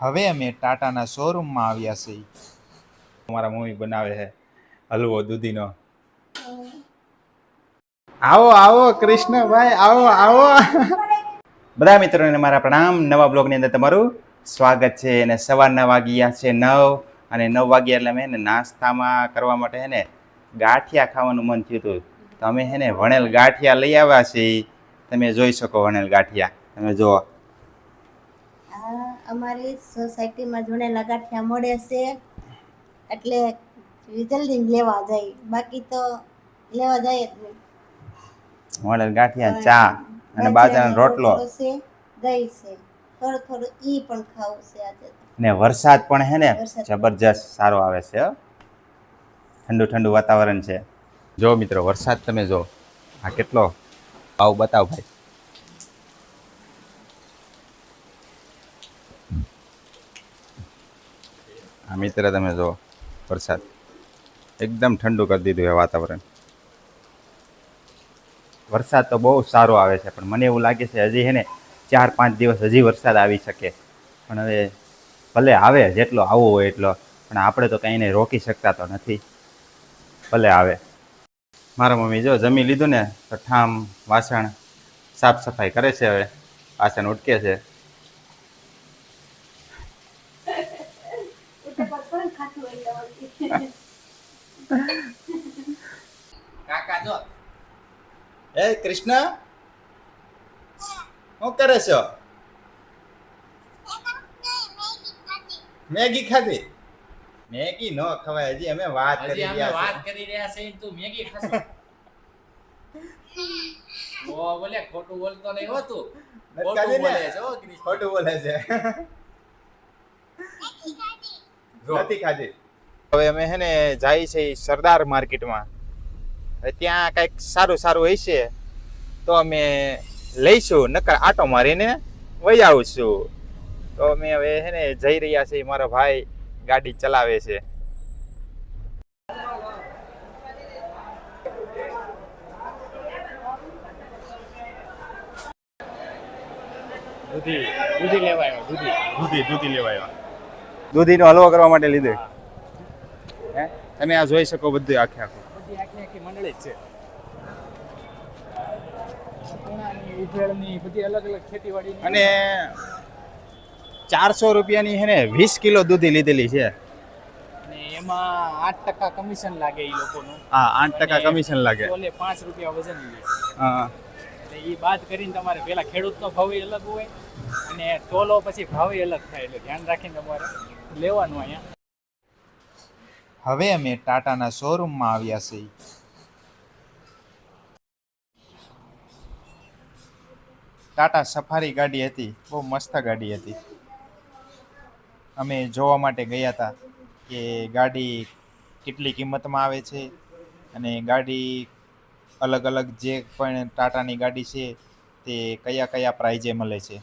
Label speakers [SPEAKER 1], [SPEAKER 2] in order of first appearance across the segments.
[SPEAKER 1] હવે અમે ટાટાના શોરૂમમાં આવ્યા છીએ. અમારા મમ્મી બનાવે છે હલવો દૂધીનો. આવો આવો કૃષ્ણભાઈ આવો આવો. બધા મિત્રોને મારા પ્રણામ. નવા બ્લોગની અંદર તમારું સ્વાગત છે અને સવારના વાગ્યા છે નવ અને નવ વાગ્યા એટલે મેં નાસ્તામાં કરવા માટે હે ને ગાંઠિયા ખાવાનું મન થયું હતું. તો અમે હે ને વણેલ ગાંઠિયા લઈ આવ્યા છીએ. તમે જોઈ શકો વણેલ ગાંઠિયા. તમે જુઓ.
[SPEAKER 2] અમારી સોસાયટીમાં જોડેલા ગાંઠિયા મળે છે એટલે જલ્દી લેવા જાય. બાકી તો લેવા જાય જ નહીં.
[SPEAKER 1] વણેલ ગાંઠિયા ચા અને બાજરાનો રોટલો.
[SPEAKER 2] છે દહીં છે. થોડું થોડું ઈ પણ ખાવું છે આજે
[SPEAKER 1] ને વરસાદ પણ હે ને જબરજસ્ત સારો આવે છે. ઠંડુ ઠંડુ વાતાવરણ છે. જો મિત્રો વરસાદ તમે જો આ કેટલો? ભાવ બતાવ ભાઈ. આ મિત્ર, તમે જુઓ, વરસાદ. એકદમ ઠંડુ કરી દીધું છે વાતાવરણ. વરસાદ તો બહુ સારો આવે છે, પણ મને એવું લાગે છે હજી હે ને ચાર પાંચ દિવસ હજી વરસાદ આવી શકે. પણ હવે ભલે આવે, જેટલો આવવો હોય એટલો, પણ આપણે તો કંઈ એને રોકી શકતા તો નથી. ભલે આવે. મારા મમ્મી જો જમી લીધું ને, તો ઠામ, વાસણ સાફ સફાઈ કરે છે હવે. વાસણ ઉટકે છે. કાકા જો. એ કૃષ્ણ? શું કરે છો? મેગી ખાધી? મેગી ન ખવાય હજી અમે વાત કરી રહ્યા
[SPEAKER 3] વાત કરી રહ્યા છે તું મેગી ખાશો? ઓ બોલે ખોટું બોલતો નહીં હો તું. ખોટું બોલે છે
[SPEAKER 1] ખોટું બોલે છે. નથી ખાધી. હવે અમે હે ને જાય છે સરદાર માર્કેટમાં. હવે ત્યાં કંઈક સારું સારું હશે તો અમે લઈશું નકર આટો મારીને વહી આવશું. તો અમે હવે હે ને જઈ રહ્યા છીએ મારો ભાઈ ગાડી ચલાવે છે.
[SPEAKER 3] દૂધી દૂધી લેવાયો દૂધી.
[SPEAKER 1] દૂધી દૂધી લેવા આવ્યા. દૂધીનો હલવો કરવા માટે લીધે. હે? તમે આ જોઈ શકો બધું આખે આખું.
[SPEAKER 3] બધી આખી આખી મંડળી છે. બધી અલગ અલગ ખેતીવાડી
[SPEAKER 1] અને ચારસો રૂપિયાની છે ને વીસ કિલો દૂધી લીધેલી છે.
[SPEAKER 3] અને એમાં આઠ ટકા કમિશન લાગે એ લોકોનું.
[SPEAKER 1] હા આઠ ટકા કમિશન લાગે.
[SPEAKER 3] પાંચ રૂપિયા વજન
[SPEAKER 1] હા.
[SPEAKER 3] એટલે એ બાદ કરીને તમારે પેલા ખેડૂતનો ભાવ અલગ હોય અને ટોલો પછી ભાવ અલગ થાય, એટલે ધ્યાન રાખીને તમારે લેવાનું અહીંયા.
[SPEAKER 1] હવે અમે ટાટાના શોરૂમમાં આવ્યા છીએ. ટાટા સફારી ગાડી હતી, બહુ મસ્ત ગાડી હતી. અમે જોવા માટે ગયા હતા કે ગાડી કેટલી કિંમતમાં આવે છે અને ગાડી અલગ અલગ જે પણ ટાટાની ગાડી છે તે કયા કયા પ્રાઇઝે મળે છે?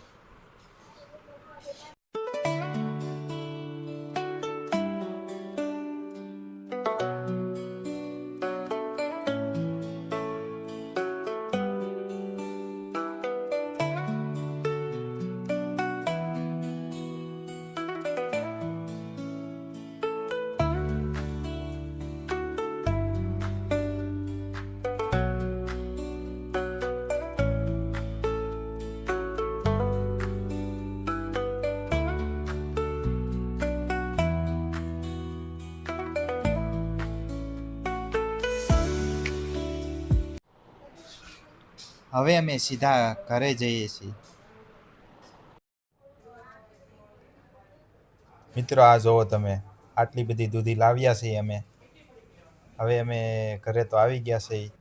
[SPEAKER 1] હવે અમે સીધા ઘરે જઈએ છીએ. મિત્રો, આ જોવો તમે. આટલી બધી દૂધી લાવ્યા છીએ અમે. હવે અમે ઘરે તો આવી ગયા છીએ.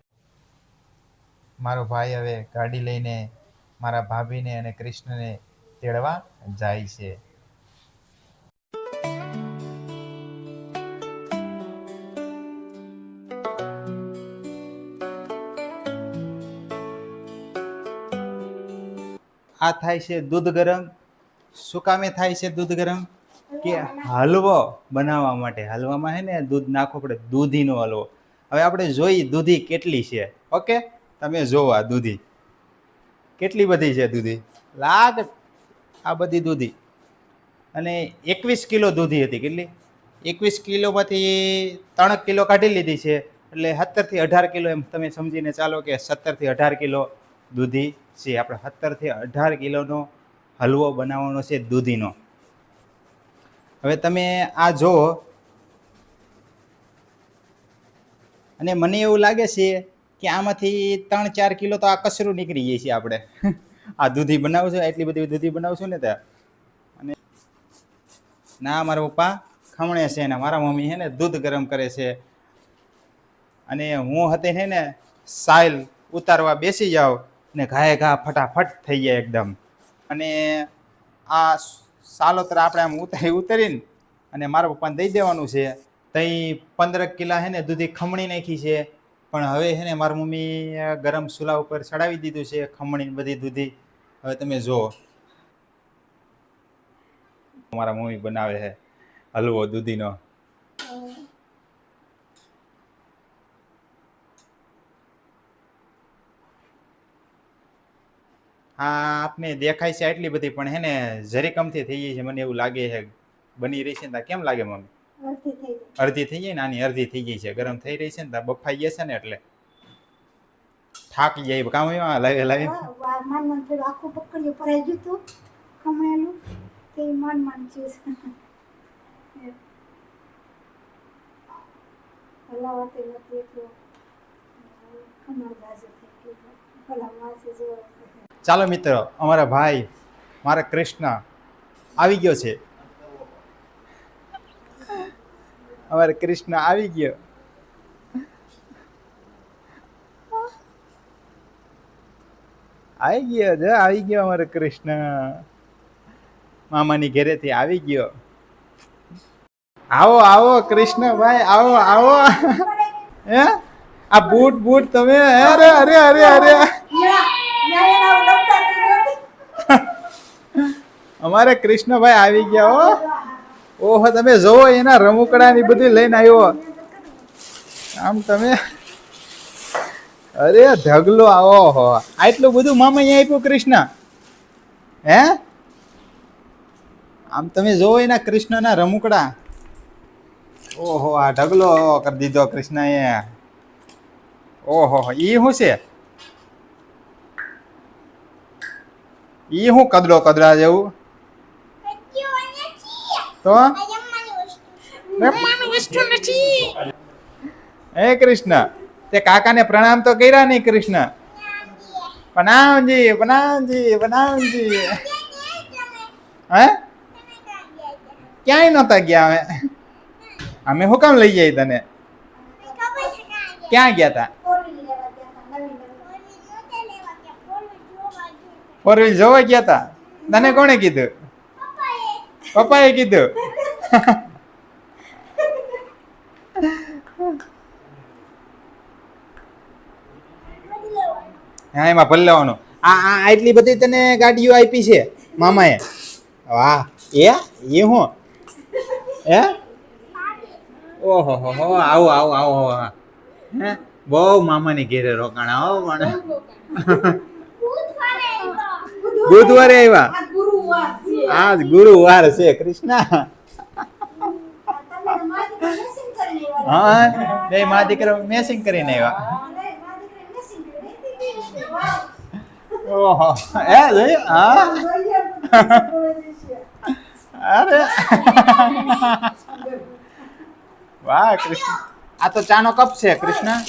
[SPEAKER 1] મારો ભાઈ હવે ગાડી લઈને મારા ભાભીને અને કૃષ્ણને તેડવા જાય છે. આ થાય છે દૂધ ગરમ. શું કામે થાય છે દૂધ ગરમ? કે હલવો બનાવવા માટે. હલવામાં છે ને દૂધ નાખો પડે, દૂધીનો હલવો. હવે આપણે જોઈ દૂધી કેટલી છે. ઓકે? તમે જોવો આ દૂધી. કેટલી બધી છે દૂધી? લાગ આ બધી દૂધી. અને એકવીસ કિલો દૂધી હતી. કેટલી? એકવીસ કિલોમાંથી ત્રણ કિલો કાઢી લીધી છે. એટલે સત્તરથી અઢાર કિલો એમ. તમે સમજીને ચાલો કે સત્તરથી અઢાર કિલો દૂધી છે. આપણે સત્તરથી અઢાર કિલોનો હલવો બનાવવાનો છે દૂધીનો. હવે તમે આ જુઓ. અને મને એવું લાગે છે કે આમાંથી ત્રણ ચાર કિલો તો આ કચરું નીકળી જાય છે આપણે. આ દૂધી બનાવશું એટલી બધી દૂધી બનાવશું ને ત્યાં અને ના, મારા પપ્પા ખમણે છે ને, મારા મમ્મી છે ને દૂધ ગરમ કરે છે. અને હું હતી છે ને સાયલ ઉતારવા બેસી જાઉં. ને ઘાએ ઘા ફટાફટ થઈ જાય એકદમ. અને આ સાલોતરા આપણે આમ ઉતારી ઉતરીને અને મારા પપ્પાને દઈ દેવાનું છે. તઈ પંદર કિલા છે ને દૂધી ખમણી નાખી છે. પણ હવે છે ને મારી મમ્મી ગરમ ચૂલા ઉપર ચડાવી દીધું છે ખમણી બધી દૂધી. હવે તમે જુઓ. મારા મમ્મી બનાવે છે હલવો દૂધીનો. હા આપને દેખાય છે એટલી બધી પણ હે ને જરી કમથી થઈ જાય છે. મને એવું લાગે છે બની રહી છે ને કેમ લાગે મમ્મી?
[SPEAKER 2] અડધી થઈ જાય
[SPEAKER 1] ને? આની અડધી થઈ ગઈ છે. ગરમ થઈ રહી છે ને બફાઈ ગયા છે ને એટલે. થાકી જાય કામ એમાં લાવે લાવે
[SPEAKER 2] પેલું આખું પકડ્યું ભરાઈ ગયું હતું ખમણેલું. તે માન માન છે. હલાવાતી નથી એટલું. ખમણ ગાજે થઈ ગયું. ભલા માસે જેવો.
[SPEAKER 1] ચાલો મિત્રો, અમારા ભાઈ, મારા કૃષ્ણ આવી ગયો છે. અમારે કૃષ્ણ આવી ગયો. આવી ગયો જો, આવી ગયો અમારો કૃષ્ણ. મામાની ઘરેથી આવી ગયો. આવો આવો કૃષ્ણભાઈ, આવો આવો. હે? આ બૂટ બૂટ તમે, અરે અરે અરે અરે. અમારે કૃષ્ણભાઈ આવી ગયા હો. ઓહો, તમે જોવો એના રમકડા ની બધી લઈને આવ્યો. આમ તમે અરે, ઢગલો આવો હો. આટલું બધું મામા અહીંયા આપ્યું કૃષ્ણ. હે? આમ તમે જોવો એના કૃષ્ણના રમકડા. ઓહો, આ ઢગલો કરી દીધો કૃષ્ણએ. ઓહો, ઈ શું છે? ઈ શું કદડો કદડા જેવું? તો? હે કૃષ્ણ તે કાકાને પ્રણામ તો કર્યા નહીં કૃષ્ણ. પ્રણામજી પ્રણામજી પ્રણામજી હે? ક્યાંય નહોતા ગયા અમે? અમે હું કામ લઈ જાય તને? ક્યાં ગયા તા. ફોર વ્હીલ જોવા ગયા તા. તને કોણે કીધું? પપ્પાએ કીધું હા એમાં ભલ્લાવાનો આ આ આટલી બધી તને ગાડીઓ આપી છે મામાએ? વાહ એ એ હું? હે? ઓહો હો હો આવો આવો આવો હા. હે. બહુ મામાની ઘેરે રોકાણા હો પણ. બુધવારે આવ્યા. આજ ગુરુવાર છે કૃષ્ણ. હા બે મા દીકરા મેસિંગ કરીને આવ્યા. ઓહો એ જોયું? હા. અરે. વાહ કૃષ્ણ. આ તો ચાનો કપ છે કૃષ્ણ.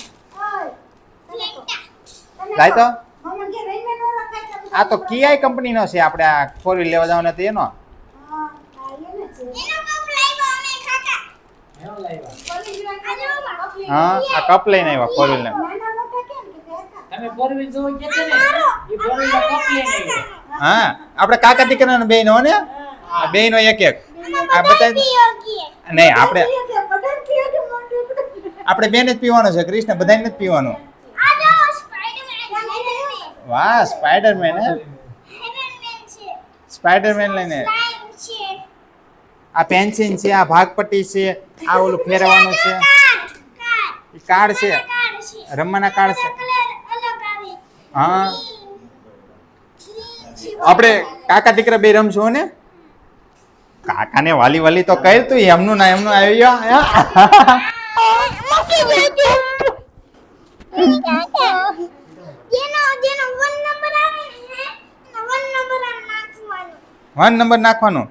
[SPEAKER 1] લાય તો
[SPEAKER 2] મમ્મી કે રહીને ન રખાય તો
[SPEAKER 1] આ તો કિયાઈ કંપનીનો છે આપણે આ ફોર વ્હીલ લેવા જવાનો હતો એનો.
[SPEAKER 2] હા, આ
[SPEAKER 1] કપ લઈને આવ્યા ફોર વ્હીલ
[SPEAKER 3] ને.
[SPEAKER 1] હા આપણે કાકા દીકરાનો બેનો ને? આ બે એક એક. આ બધા નહીં આપણે. આપણે બેન જ પીવાનું છે કૃષ્ણ બધાને જ પીવાનું. વાહ સ્પાઈડરમેન હે? સ્પાઈડરમેન લઈને. આ પેન્સિલ છે આ ભાગપટ્ટી છે આ ઓલું ફેરવવાનું છે. એ કાર્ડ છે. રમવાના કાર્ડ છે. હા. આપણે કાકા દીકરા બે રમશો ને? કાકાને વાલી વાલી તો કહી તું એમનું ના એમનું આવી ગયો
[SPEAKER 2] જેનો જેનો 1 નંબર આવે ને એનો વન નંબર આમ નાખવાનો.
[SPEAKER 1] 1 નંબર નાખવાનો?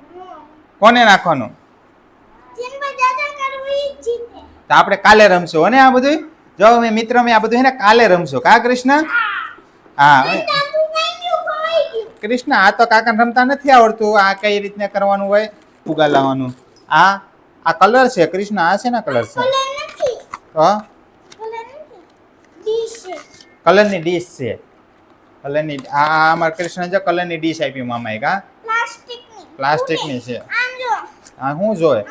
[SPEAKER 1] કોને નાખવાનું? તો આપણે કાલે રમશું અને આ બધું જો મેં મિત્ર મેં આ બધું હે ને કાલે રમશું. કા કૃષ્ણ? હા. કૃષ્ણ આ તો કાકાને રમતા નથી આવડતું આ કઈ રીતને કરવાનું હોય? ફુગા લાવવાનું. આ આ કલર છે કૃષ્ણ આ છે? ને કલર છે. તો કલરની ડીશ છે. કલરની આ આ અમારા કૃષ્ણ જો કલરની ડીશ આપી મામા એક
[SPEAKER 2] પ્લાસ્ટિકની.
[SPEAKER 1] પ્લાસ્ટિકની છે.
[SPEAKER 2] હા જો
[SPEAKER 1] આ શું જોય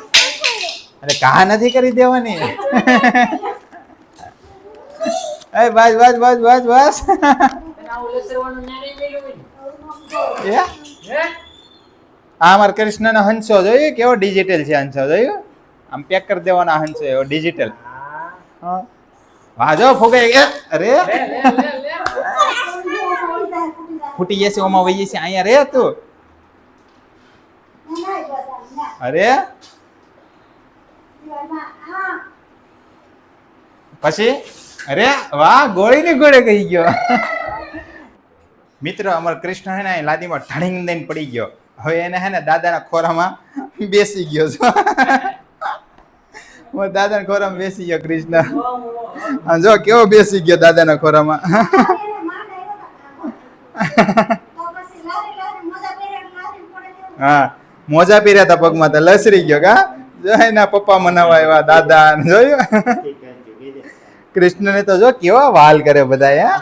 [SPEAKER 1] અરે કા નથી કરી દેવાની? એ બસ બસ બસ બસ બસ એ? આ અમાર કૃષ્ણનો હંસો જોયું? કેવો ડિજિટલ છે હંસો જોયું? આમ પેક કરી દેવાના હંસો એવો ડિજિટલ હા. વાહ જો ફુગાઈ ગયા અરે ફૂટી જશે ઓમાં વહી જશે અહીંયા રે તું. અરે. પછી? અરે વાહ ગોળીની ગોળે કહી ગયો. મિત્ર અમાર કૃષ્ણ હે ને લાદીમાં ઢણીંગ દઈને પડી ગયો. હવે એને હે ને દાદાના ખોરામાં બેસી ગયો છો. હું દાદાના ખોરામાં બેસી ગયો કૃષ્ણ જો કેવો બેસી ગયો દાદાના ખોરામાં. હા મોજા પહેર્યા હતા પગમાં તો લસરી ગયો કા? જો એના પપ્પા મનાવા આવ્યા દાદા ને જોયું? કૃષ્ણને તો જો કેવા વાલ કરે બધા યા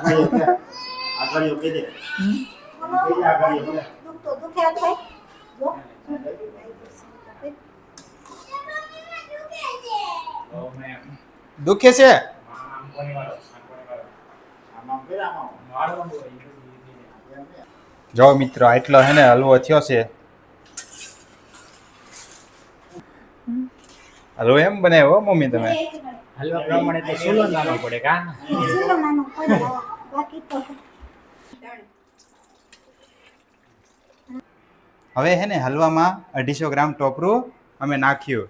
[SPEAKER 1] દુખે છે? જો મિત્રો એટલો હે ને હલવો થયો છે. હલવો એમ બનાવ્યો હો મમ્મી તમે?
[SPEAKER 3] હલવા પ્રમાણે તો સુલો નાનો પડે કા?
[SPEAKER 1] હવે હે ને હલવામાં અઢીસો ગ્રામ ટોપરું અમે નાખ્યું.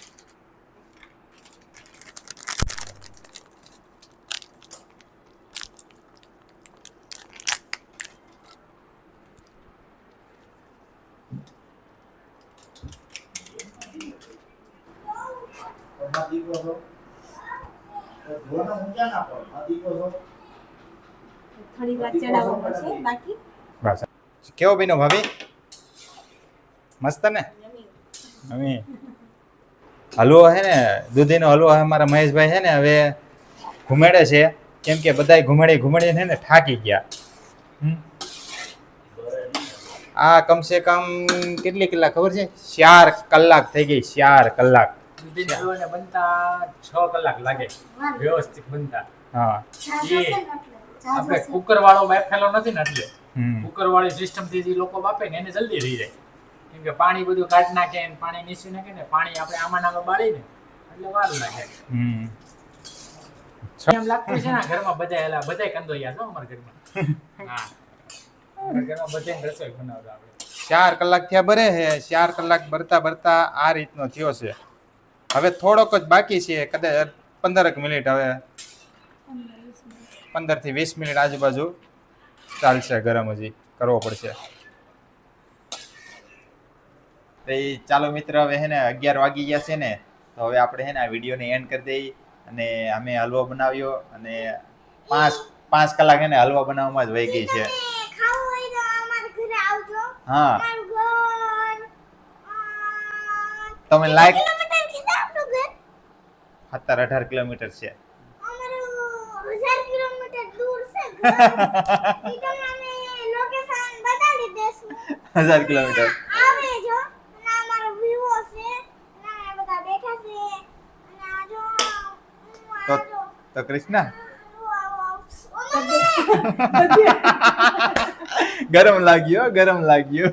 [SPEAKER 2] થોડી વાર ચડાવવો પડશે. બાકી?
[SPEAKER 1] બસ. કેવો બીનો ભાભી? મસ્ત ને હલવો હે ને દૂધીનો હલવો હે મારા મહેશભાઈ છે ને હવે ઘુમેડે છે. કેમ કે બધાય ઘુમેડી ઘુમાડીને ને થાકી ગયા. આ કમસે કમ કેટલી કલાક ખબર છે? ચાર કલાક થઈ ગઈ ચાર કલાક.
[SPEAKER 3] હલવાને બનતા છ કલાક લાગે. વ્યવસ્થિત બનતા.
[SPEAKER 1] હા.
[SPEAKER 3] આપણે કુકર વાળો બાફેલો નથી ને એટલે. કુકર વાળી સિસ્ટમથી જે લોકો બાફે ને એને જલ્દી રહી જાય. કેમ કે પાણી બધું કાઢ નાખે ને પાણી નીસી નાખે ને પાણી આપણે આમાં નામાં બાળી ને એટલે વાર લાગે એમ લાગતું છે ને ઘરમાં બધા એલા બધા કંદોયા છો અમારા ઘરમાં. હા. અમારા ઘરમાં બધાને રસોઈ બનાવતા આપણે
[SPEAKER 1] ચાર કલાક થયા ભરે છે ચાર કલાક ભરતા ભરતા આ રીતનો થયો છે. હવે થોડોક જ બાકી છે કદાચ પંદરક મિનિટ હવે. પંદરથી વીસ મિનિટ આજુબાજુ ચાલશે ગરમ હજી કરવો પડશે. તો ચાલો મિત્ર હવે હે ને અગિયાર વાગી ગયા છે ને તો હવે આપણે હે ને આ વિડીયોને એન્ડ કરી દઈએ અને અમે હલવો બનાવ્યો અને પાંચ પાંચ કલાક હે ને હલવા બનાવવામાં જ વહી ગઈ છે. હા. તમે લાઈક
[SPEAKER 2] કિલોમીટર કીધા આપણું ઘર
[SPEAKER 1] સત્તર અઢાર કિલોમીટર છે.
[SPEAKER 2] હજાર કિલોમીટર.
[SPEAKER 1] તો કૃષ્ણ. ગરમ લાગ્યો ગરમ લાગ્યો.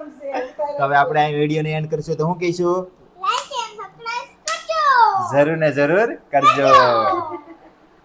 [SPEAKER 4] હવે આપણે આ વિડીયોને એન્ડ કરશું. તો હું કહીશું
[SPEAKER 2] લાઈક એન્ડ સબસ્ક્રાઇબ કરજો
[SPEAKER 1] જરૂર ને જરૂર કરજો.